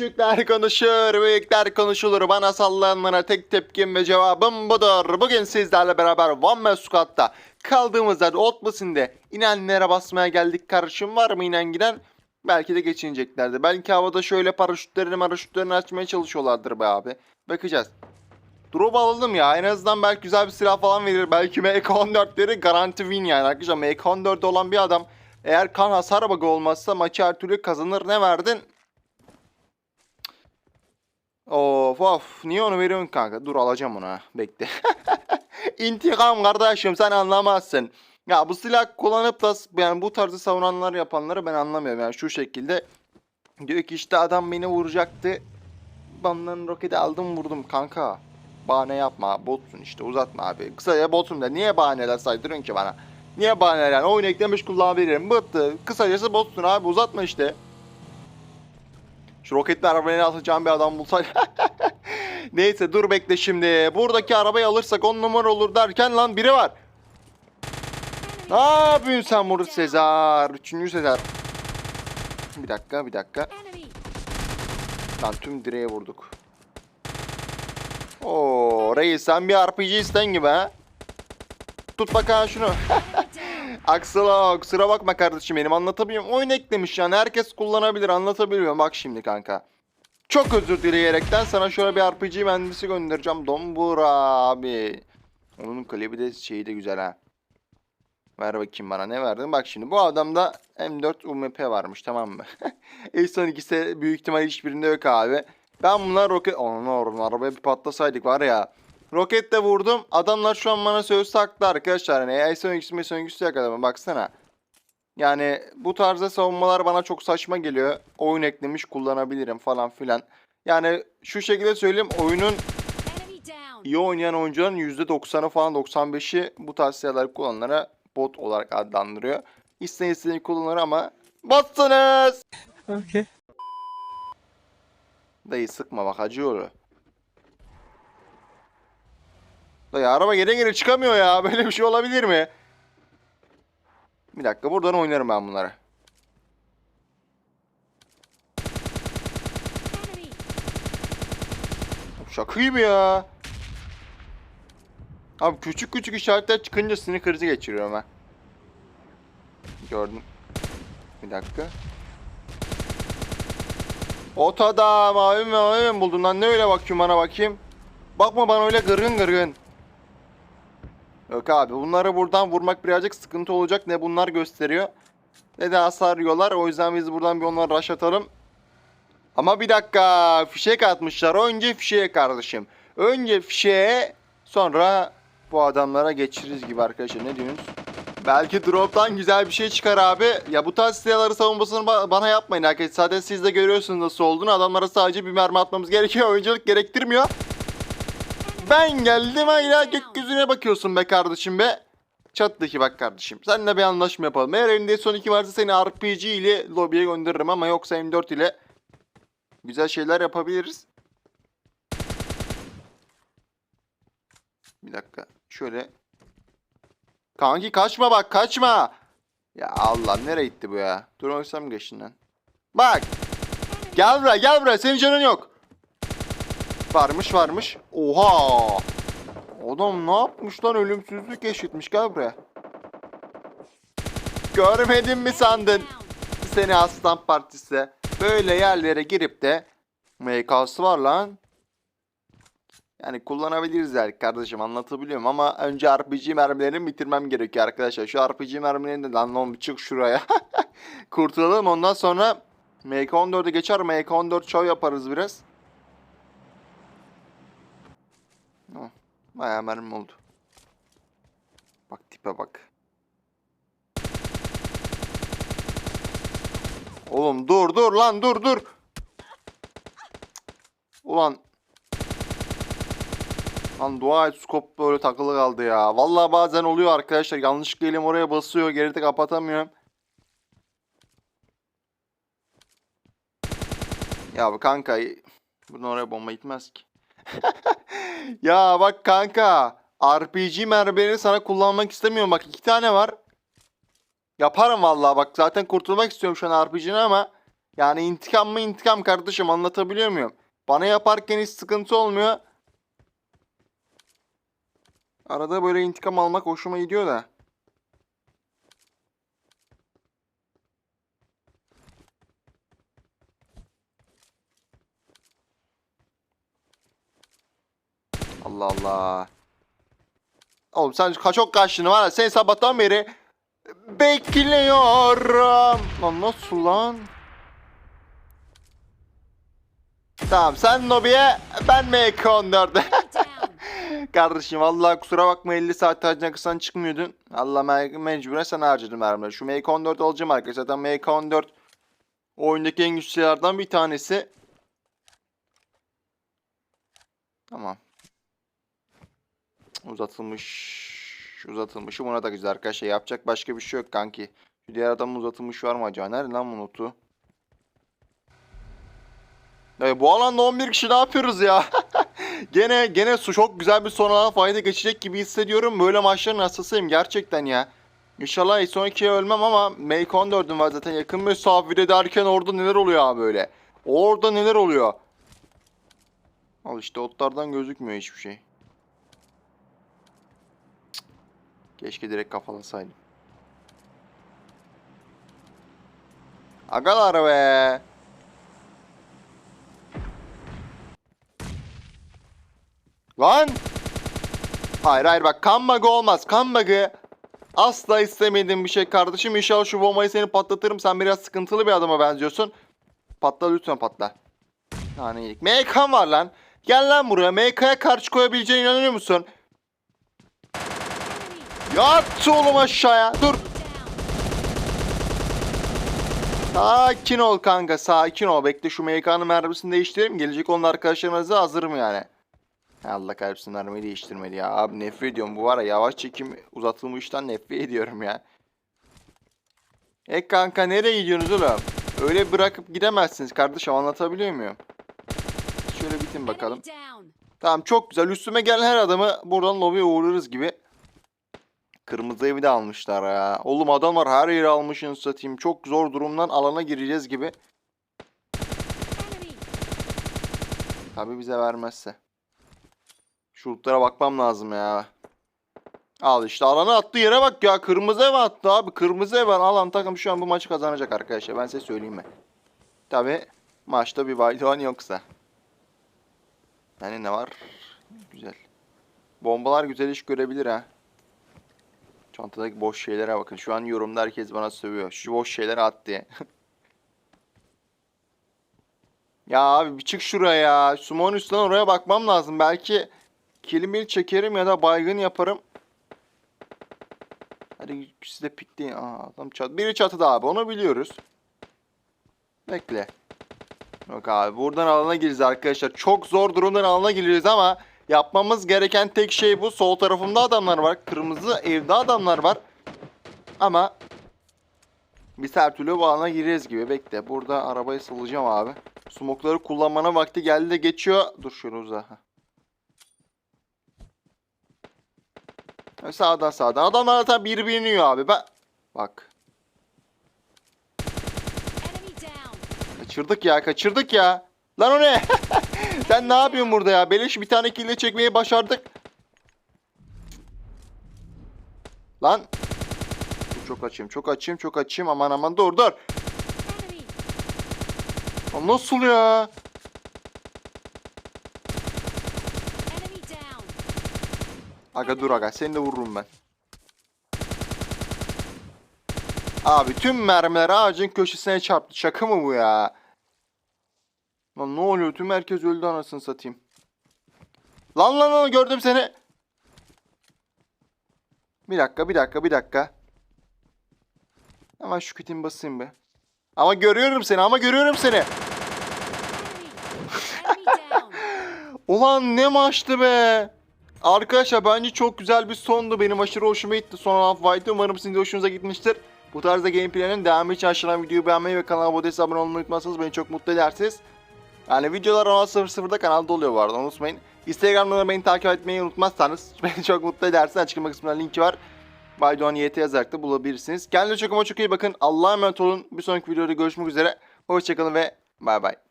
Küçükler konuşur, büyükler konuşulur. Bana sallayanlara tek tepkim ve cevabım budur. Bugün sizlerle beraber Man Squad'da kaldığımız yerde Otmas'inde inenlere basmaya geldik. Karışım var mı inen giden? Belki de geçineceklerdi. Belki havada şöyle paraşütlerini paraşütlerini açmaya çalışıyorlardır be abi. Bakacağız. Drop alalım ya. En azından belki güzel bir silah falan verir. Belki MK14'leri garanti win yani. Arkadaşlar MK14 olan bir adam eğer kan hasar bug'ı olmazsa maçı her türlü kazanır. Ne verdin? Of of. Niye onu veriyorsun kanka? Dur alacağım onu ha. Bekle. İntikam kardeşim sen anlamazsın. Ya bu silah kullanıp da yani bu tarzı savunanlar yapanları ben anlamıyorum. Yani şu şekilde diyor ki işte adam beni vuracaktı. Bandan roketi aldım vurdum kanka. Bahane yapma botsun işte uzatma abi. Kısaca botsun da niye bahaneler saydırıyorsun ki bana? Niye bahaneler yani oyun eklemiş kullanabilirim. Bıttı. Kısacası botsun abi uzatma işte. Şu roketli arabayı atacağım bir adam bulsaydı. Neyse dur bekle şimdi. Buradaki arabayı alırsak on numara olur derken lan biri var. Ne yapıyorsun sen burada Sezar? Üçüncü Sezar. Bir dakika bir dakika. Lan tüm direğe vurduk. Oo reis sen bir RPG isten gibi ha. Tut bakalım şunu. Aksala kusura bakma kardeşim benim anlatabiliyorum. Oyun eklemiş yani herkes kullanabilir anlatabiliyorum. Bak şimdi kanka. Çok özür dileyerekten sana şöyle bir RPG mühendisi göndereceğim. Dombura abi. Onun klibi de şeyi de güzel ha. Ver bakayım bana ne verdin? Bak şimdi bu adamda M4 UMP varmış tamam mı? en ikisi büyük ihtimal hiçbirinde yok abi. Ben bunlar roket... Onun oradan arabaya bir patlasaydık var ya. Roketle vurdum. Adamlar şu an bana söz taktı arkadaşlar. Hani S12'si M12'si yakaladım baksana. Yani bu tarzda savunmalar bana çok saçma geliyor. Oyun eklemiş kullanabilirim falan filan. Yani şu şekilde söyleyeyim oyunun iyi oynayan oyuncuların %90'ı falan 95'i bu tarz silahları kullananlara bot olarak adlandırıyor. İsteyen istediğini kullanır ama botsunuz. Okay. Dayı sıkma bak acıyor. Dayı araba geri geri çıkamıyor ya. Böyle bir şey olabilir mi? Bir dakika buradan oynarım ben bunları. Enemy! Şaka gibi ya. Abi küçük küçük işaretler çıkınca sinir krizi geçiriyorum ha. Gördüm. Bir dakika. Otada mavi mi mavi mi buldun lan ne öyle bakıyorsun bana bakayım. Bakma bana öyle gırgın gırgın. Yok abi bunları buradan vurmak birazcık sıkıntı olacak. Ne bunlar gösteriyor. Ne de hasar yiyorlar. O yüzden biz buradan bir onları rush atalım. Ama bir dakika fişek atmışlar. Önce fişeğe kardeşim. Önce fişeğe sonra bu adamlara geçiriz gibi arkadaşlar. Ne diyorsunuz? Belki drop'tan güzel bir şey çıkar abi. Ya bu tarz silahları savunmasını ba- bana yapmayın arkadaşlar. Zaten siz de görüyorsunuz nasıl olduğunu. Adamlara sadece bir mermi atmamız gerekiyor. Oyunculuk gerektirmiyor. Ben geldim hala gökyüzüne bakıyorsun be kardeşim be. Çattaki bak kardeşim. Seninle bir anlaşma yapalım. Eğer elinde son iki varsa seni RPG ile lobiye gönderirim ama yoksa M4 ile güzel şeyler yapabiliriz. Bir dakika. Şöyle. Kanki kaçma bak kaçma. Ya Allah nereye gitti bu ya? Dur oysam geçin lan. Bak. Gel buraya gel buraya senin canın yok. Varmış varmış. Oha. Adam ne yapmış lan ölümsüzlük eşitmiş gel buraya. Görmedin mi sandın? Seni aslan partisi. Böyle yerlere girip de MK'sı var lan. Yani kullanabiliriz yani kardeşim anlatabiliyorum ama önce RPG mermilerini bitirmem gerekiyor arkadaşlar. Şu RPG mermilerini de lan çık şuraya. Kurtulalım ondan sonra MK14'e geçer MK14 show yaparız biraz. Bayağı mermi oldu. Bak tipe bak. Oğlum dur dur lan dur dur. Ulan. Lan dua et skop böyle takılı kaldı ya. Vallahi bazen oluyor arkadaşlar. Yanlışlıkla elim oraya basıyor. Geride kapatamıyorum. Ya bu kanka. Buradan oraya bomba gitmez ki. ya bak kanka. RPG mermilerini sana kullanmak istemiyorum. Bak iki tane var. Yaparım vallahi bak zaten kurtulmak istiyorum şu an RPG'den ama Yani intikam mı intikam kardeşim anlatabiliyor muyum? Bana yaparken hiç sıkıntı olmuyor. Arada böyle intikam almak hoşuma gidiyor da. Allah Allah. Oğlum sen ka- çok kaçtın var ya. Seni sabahtan beri bekliyorum. Lan nasıl lan? Tamam sen Nobi'ye ben MK14'e. down. Kardeşim vallahi kusura bakma 50 saat harcına kısan çıkmıyordun. Allah me- mecburen sana harcadım mermileri. Şu MK14 alacağım arkadaşlar. Zaten MK14 oyundaki en güçlü bir tanesi. Tamam. Uzatılmış. Uzatılmışı buna da güzel arkadaşlar. Yapacak başka bir şey yok kanki. Şu diğer adamın uzatılmış var mı acaba? Nerede lan bu notu? E, bu alanda 11 kişi ne yapıyoruz ya? gene gene su çok güzel bir son alan fayda geçecek gibi hissediyorum. Böyle maçların hastasıyım gerçekten ya. İnşallah S12'ye ölmem ama Make 14'üm var zaten yakın mesafede derken orada neler oluyor abi böyle. Orada neler oluyor. Al işte otlardan gözükmüyor hiçbir şey. Keşke direkt kafalasaydım. Agalar be. Lan! Hayır hayır bak kan bug'ı olmaz. Kan bug'ı asla istemediğim bir şey kardeşim. İnşallah şu bombayı seni patlatırım. Sen biraz sıkıntılı bir adama benziyorsun. Patla lütfen patla. Yani iyilik. MK var lan. Gel lan buraya. MK'ya karşı koyabileceğine inanıyor musun? Yat oğlum aşağıya. Dur. Sakin ol kanka sakin ol. Bekle şu MK'nın mermisini değiştireyim. Gelecek onun arkadaşlarımıza hazırım yani. Allah kahretsin mermiyi değiştirmedi ya. Abi nefret ediyorum. Bu var ya yavaş çekim uzatılmıştan nefret ediyorum ya. E kanka nereye gidiyorsunuz oğlum? Öyle bırakıp gidemezsiniz kardeşim anlatabiliyor muyum? Şöyle bitin bakalım. Tamam çok güzel. Üstüme gelen her adamı buradan lobiye uğurlarız gibi. Kırmızı evi de almışlar ya. Oğlum adamlar her yeri almışın satayım. Çok zor durumdan alana gireceğiz gibi. Tabi bize vermezse. Şurutlara bakmam lazım ya. Al işte alanı attığı yere bak ya. Kırmızı ev attı abi. Kırmızı ev alan takım şu an bu maçı kazanacak arkadaşlar. Ben size söyleyeyim mi? Tabi maçta bir baydoğan yoksa. Yani ne var? Güzel. Bombalar güzel iş görebilir ha. Çantadaki boş şeylere bakın. Şu an yorumda herkes bana sövüyor. Şu boş şeyleri at diye. Ya abi bir çık şuraya ya. Sumon üstten oraya bakmam lazım. Belki kilimil çekerim ya da baygın yaparım. Hadi siz de pikleyin. Aa, adam çat. Biri çatıda abi onu biliyoruz. Bekle. Yok abi buradan alana gireceğiz arkadaşlar. Çok zor durumdan alana gireceğiz ama yapmamız gereken tek şey bu. Sol tarafımda adamlar var. Kırmızı evde adamlar var. Ama biz her türlü bu alana gireceğiz gibi. Bekle. Burada arabayı salacağım abi. Smokları kullanmana vakti geldi de geçiyor. Dur şunu uza. Sağdan sağdan. Adamlar zaten birbirini yiyor abi. Ben... Bak. Kaçırdık ya. Kaçırdık ya. Lan o ne? Sen ne yapıyorsun burada ya? Beleş bir tane kill çekmeyi başardık. Lan. Çok açayım. Çok açayım. Çok açayım. Aman aman dur dur. Lan nasıl ya? Aga dur aga seni de vururum ben. Abi tüm mermiler ağacın köşesine çarptı. Şaka mı bu ya? Lan ne oluyor? Tüm herkes öldü anasını satayım. Lan lan lan gördüm seni. Bir dakika bir dakika bir dakika. Hemen şu kitimi basayım be. Ama görüyorum seni ama görüyorum seni. Ulan ne maçtı be. Arkadaşlar bence çok güzel bir sondu. Benim aşırı hoşuma gitti son half fight'ı. Umarım sizin de hoşunuza gitmiştir. Bu tarzda gameplay'lerin devamı için aşağıdan videoyu beğenmeyi ve kanala abone olmayı unutmazsanız beni çok mutlu edersiniz. Yani videolar 16.00'da kanalda oluyor bu arada unutmayın. Instagram'da da beni takip etmeyi unutmazsanız beni çok mutlu edersiniz. Açıklama kısmında linki var. Baydoğan YT yazarak da bulabilirsiniz. Kendinize çok ama çok iyi bakın. Allah'a emanet olun. Bir sonraki videoda görüşmek üzere. Hoşçakalın ve bay bay.